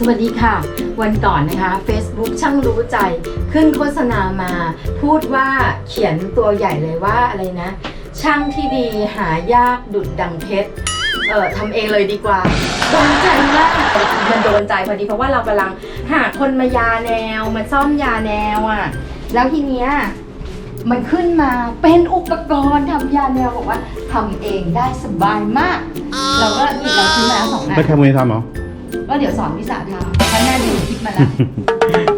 สวัสดีค่ะ วันก่อนนะคะ Facebook ช่างรู้ใจขึ้นโฆษณามา พูดว่าเขียนตัวใหญ่เลยว่าอะไรนะ ช่างที่ดีหายากดุดดังเพชรเออทำเองเลยดีกว่าโดนใจมากมันโดนใจพอดีเพราะว่าเรากำลังหาคนมายาแนวมาซ่อมยาแนวอะ่ะแล้วทีเนี้ยมันขึ้นมาเป็นอุปกรณ์ทำยาแนวบอกว่าทำเองได้สบายมาก เราก็นี่เราซื้อมาแล้วสองอัแล้วนแคมูลทำเหรอ ก็เดี๋ยวสอนพิสาทำฉันแม่ดูคลิปมาแล้ว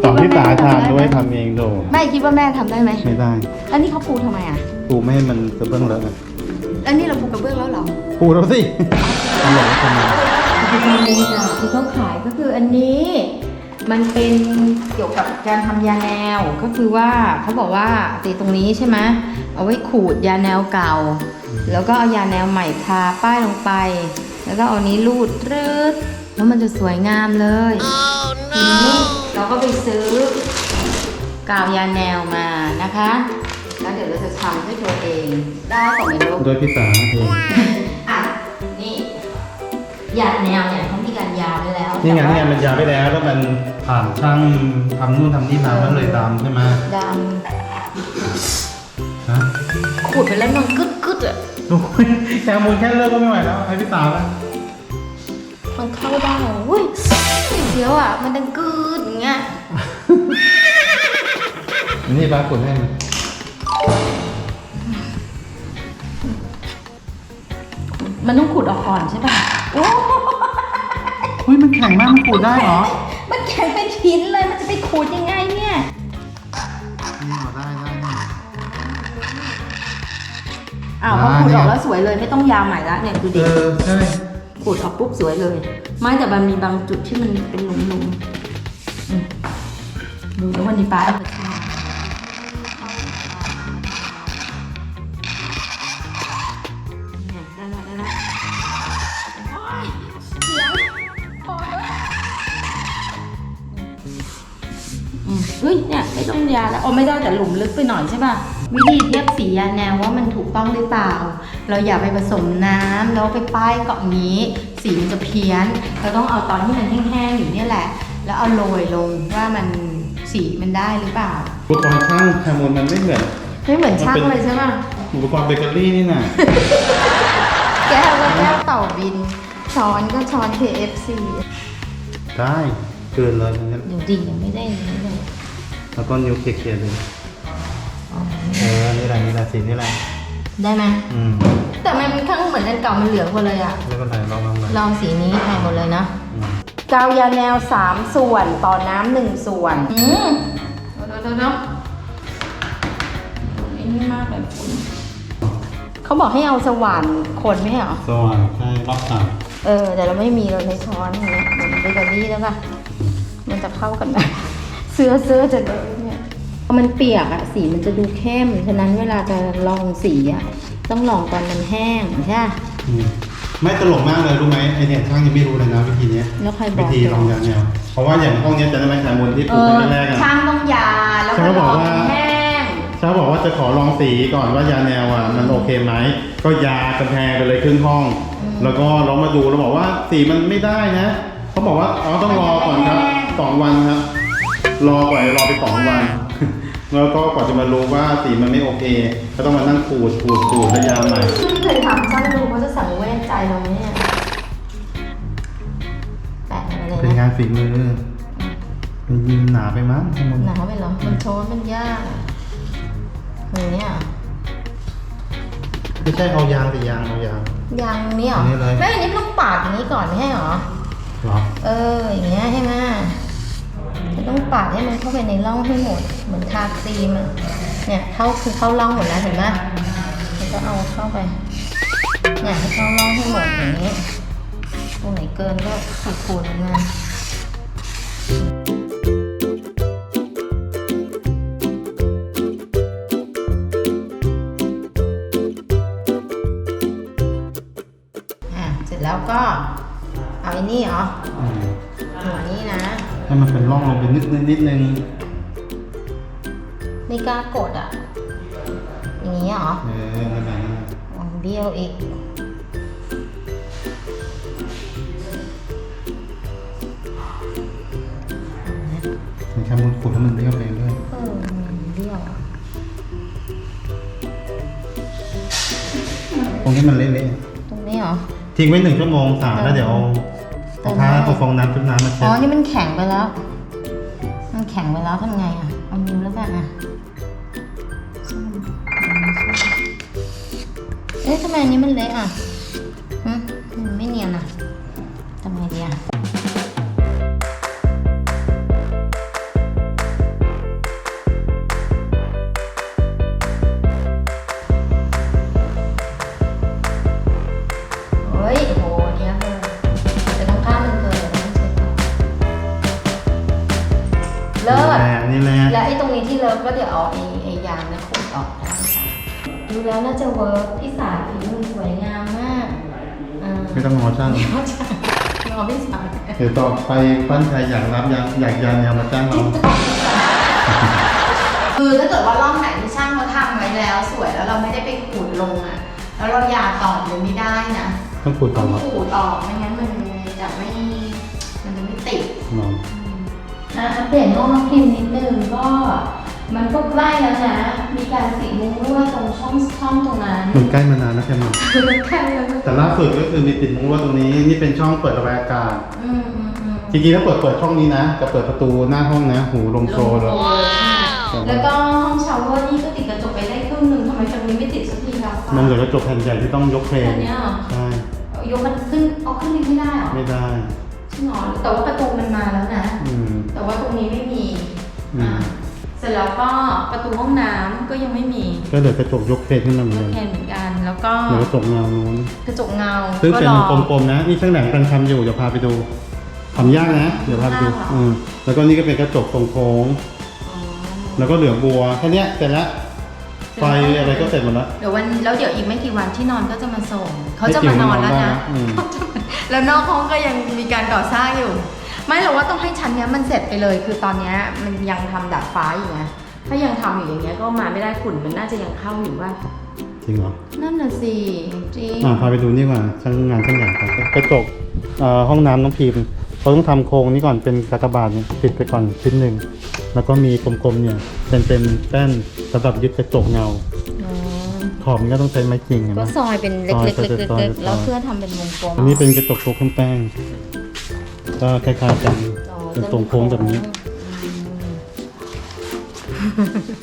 สอนพี่สาทำด้วยทำเองโดแม่คิดว่าแม่ทำได้ไหมไม่ได้แล้วนี่เขาปูทำไมอะ ปูไม่ให้มันสะเบิ้งเลอะแล้วนี่เราปูกระเบื้องแล้วเหรอ ปูแล้วสิทำหรอทำไมที่เขาขายก็คืออันนี้มันเป็นเกี่ยวกับการทำยาแนวก็คือว่าเขาบอกว่าตีตรงนี้ใช่ไหมเอาไว้ขูดยาแนวเก่า แล้วก็เอายาแนวใหม่ทาป้ายลงไป แล้วก็เอานี้รูดรืด แล้วมันจะสวยงามเลยทีนี้เราก็ไปซื้อกาวยาแนวมานะคะ แล้วเดี๋ยวเราจะทำด้วยตัวเองได้ก่อนไหมลูกโดยพี่สาเองอะนี่ยาแนวเนี่ยเขามีการยาไว้แล้วนี่ไงแต่นี่ไงว่ามันยาไปแล้วแล้วมันผ่านช่างทำนู่นทำนี่มาแล้วเลยดำใช่ไหมดฮะำขูดไปแล้วมันกึดกึดๆอะโอ้ยแคมูลแค่เลิกก็ไม่ไหวแล้วให้พี่สาไป มันเข้าได้อุ้ยเดี๋ยวอะ มันดังกึดอย่างเงี้ยนี่ปลาขุดให้มันมันต้องขูดออกก่อนใช่ป่ะโอ้เฮ้ยมันแข็งมากมันขุดได้เหรอ มันแข็งเป็นหินเลย มันจะไปขูดยังไงเนี่ยนี่เหรอได้ได้ได้ อ้าวพอขูดออกแล้วสวยเลยไม่ต้องยาวใหม่ละเนี่ยดูเอดิอใช่ ขูดออกปุ๊บสวยเลย ไม่แต่มันมีบางจุดที่มันเป็นหลุมๆอืมดูแล้ววันนี้ป้าเอาไปทำเนี่ยได้แล้วได้แล้วโอ๊ยเสียงพอแล้วอืมเฮ้ยเนี่ยไม่ต้องยาแล้วโอ้ไม่ได้แต่หลุมลึกไปหน่อยใช่ป่ะ วิธีเทียบสียาแนวว่ามันถูกต้องหรือเปล่า เราอย่าไปผสมน้ำแล้วไปป้ายเกาะนี้ สีมันจะเพี้ยน เราต้องเอาตอนที่มันแห้งๆอยู่เนี่ยแหละ แล้วเอาโรยลงว่ามันสีมันได้หรือเปล่า อุปกรณ์ช่างแคมูลมันไม่เหมือนไม่เหมือนช่างเลยใช่ป่ะอุปกรณ์เบเกอรี่นี่น่ะแก้วก็แก้วเต่าบิน ช้อนก็ช้อน KFC ได้เกินเลยทั้งนั้นเดี๋ยวดียังไม่ได้อย่างนี้เลยแล้วก็นิ้วเคลียร์ๆเลยเออนี่แหละนี่แหละสีนี่แหละ ได้ไหมอืมแต่มันข้างเหมือนอันเก่ามันเหลืองหมดเลยอะไม่เป็นไรลองลองเลยลองสีนี้แทนหมดเลยนะอืมกาวยาแนว 3 ส่วนต่อน้ำหนึ่งส่วน อืมเดี๋ยวเดี๋ยวเดี๋ยวไอ้นี่มากเลยคุณเขาบอกให้เอาสว่านคนไหมเหรอ สว่างใช่รอบสามเออ แต่เราไม่มีเราใช้ช้อนอย่างเงี้ยเหมือนเบเกอรี่แล้วป่ะมันจะเข้ากันไหมเสื้อเสื้อจะเลอะเนี่ยพ อมันเปียกอะสีมันจะดูเข้ม ฉะนั้นเวลาจะลองสีอะต้องลองตอนมันแห้งใช่ปะอืมไม่ตลกมากเลยรู้ไหมไอเนี่ยช่างยังไม่รู้เลยนะวิธีเนี้ยแล้วใครบวิอก ธีลองยาแนวเพราะว่าอย่างห้องเนี้ยจะได้ไหมแคมูลที่เอปลูกอตอนแรกๆอะช่างต้องยาแล้วก็เขาลบอกองว่ามันแห้ง ช่างบอกว่าจะขอลองสีก่อนว่ายาแนวอะมันโอเคไหมก็ยากระแพงไปเลยครึ่งห้อง แล้วก็ลองมาดูแล้วบอกว่าสีมันไม่ได้นะเขาบอกว่าอ๋อต้องรอก่อนครับสองวันครับ รอก่อนรอไปสองวัน แล้วก็กว่าจะมารู้ว่าสีมันไม่โอเค ก็ต้องมานั่งขูดขูดขูดระยาใหม่ไม่เคยถามช่างดูเขาจะสั่งเวทใจเราไหมเนี่ยแปะอะไรเป็นนะงานฝีมือมันยิงหนาไปมั้งข้างบนหนาวไปเหรอ มันโชนมันยากอะอย่างเนี้ยเหรอไม่ใช่เอายางแต่ยางเอายาง ยางนี้เหรออันนี้เลยไม่อันนี้ต้องปาดอย่างนี้ก่อนไม่ใช่เหรอเหรอ เออ อย่างเงี้ยใช่ไหมมันต้อง ปาดให้มันเข้าไปในร่องให้หมด เหมือนทาครีมอะเนี่ยเข้าคือเข้าร่องหมดแล้วเห็นไหมแล้วก็เอาเข้าไป เนี่ยให้เข้าร่องให้หมดอย่างนี้ ตรงไหนเกินก็ขูดๆออกมาอะเสร็จแล้วก็เอาไอ้นี่เหรออืมหัวนี้นะ ให้มันเป็นร่องลงไปนิดนึงนิดนึงไม่กล้ากดอะ อย่างนี้เหรอเออนั่นแหละนั่นแหละอ๋อเบี้ยวอีกอทำมันขูดแล้วมันเบี้ยวไปเรื่อยเออมันเบี้ยวอะตรงนี้มันเละตรงนี้เหรอ ๆทิ้งไว้หนึ่งชั่วโมงสามแล้วเดี๋ยวเอา เอาผ้าตัวฟองน้ำชุบน้ำมาเช็อดนี่มันแข็งไปแล้ว มันแข็งไปแล้วทำไงอะ เอานิ้วแล้วกันอะเอ๊ะทำไมอันนี้มันเละอะ เลิศนี่แหละแล้วไอ้ตรงนี้ที่เลิฟก็เดี๋ยวเอาไอ้ไอ้ยางเนะขูดออกได้ค่ะดูแล้วน่าจะเวิร์กพี่สายฝีมือสวยงามมากอ่าไม่ต้องงอช่างเดี๋ยวจะรอพี่สายเดี๋ยวต่อไปปั้นใครอยากรับอยากอยากยานแนวมาจ้างเราคือถ้าเกิดว่าร่องไหนที่ช่างเขาทำไว้แล้ว สวยแล้วเราไม่ได้ไปขูดลงอะ แล้วเรายาต่อเลยไม่ได้นะต้องขูดต่ต้อองหรอขูดออกไม่งั้นมันจะไม่มันจะไม่ติดน อนอะอัปเดตห้องน้องพิมพ์นิดนึงก็ มันก็ใกล้แล้วนะ มีการสีมุ้งลวดตรงช่องช่องตรงนั้นมันใกล้มานานแล้วใช่ไหมคือมันใกล้แล้วนะแต่ล่าสุดก็คือมีติดมุ้งลวดตรงนี้ นี่เป็นช่องเปิดระบายอากาศอืมอืมอืม จริงๆแล้วเปิดเปิดช่องนี้นะกับเปิดประตูหน้าห้องนะหูลมโชว์เลยแล้วก็ห้องชาวเวอร์นี่ก็ติดกระจกไปได้ครึ่งหนึ่งทำไมตรงนี้ไม่ติดสักทีครับมันเหลือกระจกแผ่นใหญ่ที่ต้องยกเครแค่นเนี้ยเหรอใช่ยกมันขึ้นเอาขึ้นลิฟต์ไม่ได้เหรอไม่ได้ จริงเหรอแต่ว่าประตูมันมาแล้วนะ อืม แต่ว่าตรงนี้ไม่มีอืมอ่าเสร็จแล้วก็ประตูห้องน้ำก็ยังไม่มีก็เหลือกระจกยกเครนขึ้นมาเหมือนก็เดิมแค่เหมือนกัน แล้วก็เหลือกระจกเงานู้นกระจกเงาซึ่งก็เป็นรอ กลมๆนะนี่ช่างแหลมกำลังทำอยู่เดี๋ยวพาไปดูทำยากนะ เดี๋ยวพาไปดูยากเหรออือืมแล้วก็นี่ก็เป็นกระจกทรงโค้งอ๋อแล้วก็เหลือบัวแค่เนี้ยเสร็จแล้วไฟอะไรก็เสร็จหมดแล้วเดี๋ยววันแล้วเดี๋ยวอีกไม่กี่วันที่นอนก็จะมาส่งเขาจะมานอนแล้วนะอืมเขาจะมาแล้วนอกห้องก็ยังมีการก่อสร้างอยู่ ไม่หรอกว่าต้องให้ชั้นเนี้ยมันเสร็จไปเลย คือตอนเนี้ยมันยังทำดาดฟ้าอยู่ไงถ้ายังทำอยู่อย่างเงี้ยก็มาไม่ได้ฝุ่นมันน่าจะยังเข้าอยู่ว่า จริงเหรอ นั่นน่ะสิจริงอ่าพาไปดูนี่ก่อนช่างงานช่างใหญ่ก่อนกระจกเอ่อห้องน้ำน้องพีมเขาต้องทำโครงนี้ก่อนเป็นกากบาทเนี่ยติดไปก่อนชิ้นหนึ่งแล้วก็มีกลมๆเนี่ยเป็นเป็นแป้นสำหรับยึดกระจกเงา อ๋อขอบมันก็ต้องใช้ไม้จริงเห็นไหก็ม ซอยเป็นเล็กซอยๆซอยเล็กซอยๆแล้วเพื่อทำเป็นวงกลมอันนี้เป็นกระจกโต๊ะเครื่องแป้ง ก็คล้ายๆกันเป็นทรงโค้งแบบนี้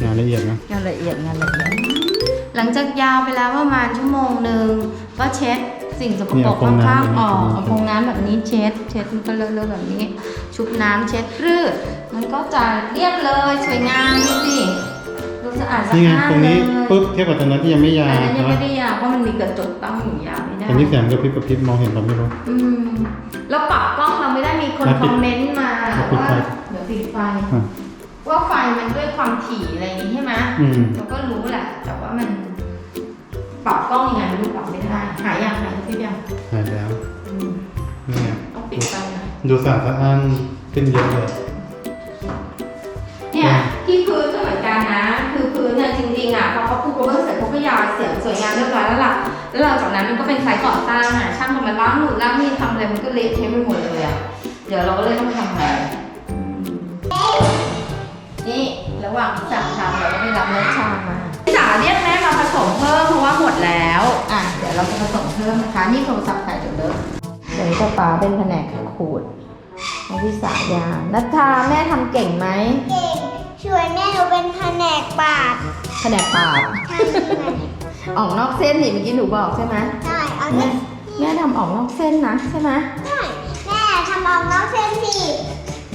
งานละเอียดนะงานละเอียดงานละเอียด หลังจากยาวไปแล้วประมาณชั่วโมงหนึ่งก็เช็ดสิ่งสกปรกข้างๆออกเอาฟองน้ำแบบนี้เช็ด เช็ดมันก็เลอะๆแบบนี้ ชุบน้ำเช็ดรืดมันก็จะเรียบเลยสวยงามดูสิ ดูสะอาดสะนี่ไงอาดตรงนี้เลยปุ๊บเทียบกับตรงนั้นที่ยังไม่ยาอันวนั้นยังนะไม่ได้ยาวเพราะมันมีกระจกตั้งอยู่ยาวไม่ได้ตรงนี้แสงกระพริบกระพริบมองเห็นเราไม่รู้ อืมแล้วปรับกล้องเราไม่ได้มีคนแล้วคปิอดมเมนต์มาแล้วปิดว่าไฟ เดี๋ยวปิดไฟอะ ว่าไฟมันด้วยความถี่อะไรอย่างนี้ใช่ไหมอืม เราก็รู้แหละ แต่ว่ามัน ปรับกล้องยังไงไม่รู้ปรับไม่ได้ หาอย่างหาที่ยังหายแล้วอืมนี่ไงต้องปิดไฟหน่อยดูสะอาดสะอ้านขึ้นเยอะเลย เนี่ยที่พื้นก็ คือพื้นเนี่ยจริงๆอะพอเขาปูกระเบื้องเสร็จเขาก็ยาวเสียงสวยงามเรียบร้อยแล้วล่ะแล้วหลังจากนั้นมันก็เป็นไซต์ก่อสร้างอะช่างก็มาล้างหนุนล้างนี่ทำอะไรมันก็เละเทะไปหมดเลยอะเดี๋ยวเราก็เลยต้องทำใหม่นี่ระหว่างที่สั่งทำเราก็ไปรับเนื้อชามาพี่จ๋าเรียกแม่มาผสมเพิ่มเพราะว่าหมดแล้วอะเดี๋ยวเราจะผสมเพิ่มนะคะ นี่โทรศัพท์ใครจะเลิกเดี๋ยวป้าป๋าเป็นแผนกขูดน้องพี่สายานัทธาแม่ทำเก่งไหมเก่ง ช่วยแม่หนูเป็นแผนกปาดแผนกปาดทำยังไงออกนอกเส้นนี่เมื่อกี้หนูบอกใช่ไหมได้เอาแม่เนี่ยแม่ทำออกนอกเส้นนะใช่ไหมได้แม่ทำออกน้องเส้นสิ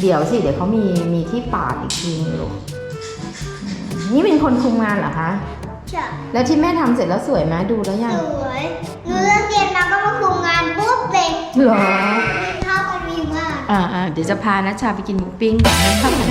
เดี๋ยวสิเดี๋ยวเขามีมีที่ปาดอีกทีนึงลูกอืมนี่เป็นคนคุมงานเหรอคะเฉยแล้วที่แม่ทำเสร็จแล้วสวยไหมดูแล้วยังสวยหนูเลิกเรียนมาก็มาคุมงานปุ๊บเลยเหรอเข้ากันดีมาก อ่าอ่าเดี๋ยวจะพานัชชาไปกินหมูปิ้งเดี๋ยวให้พาไป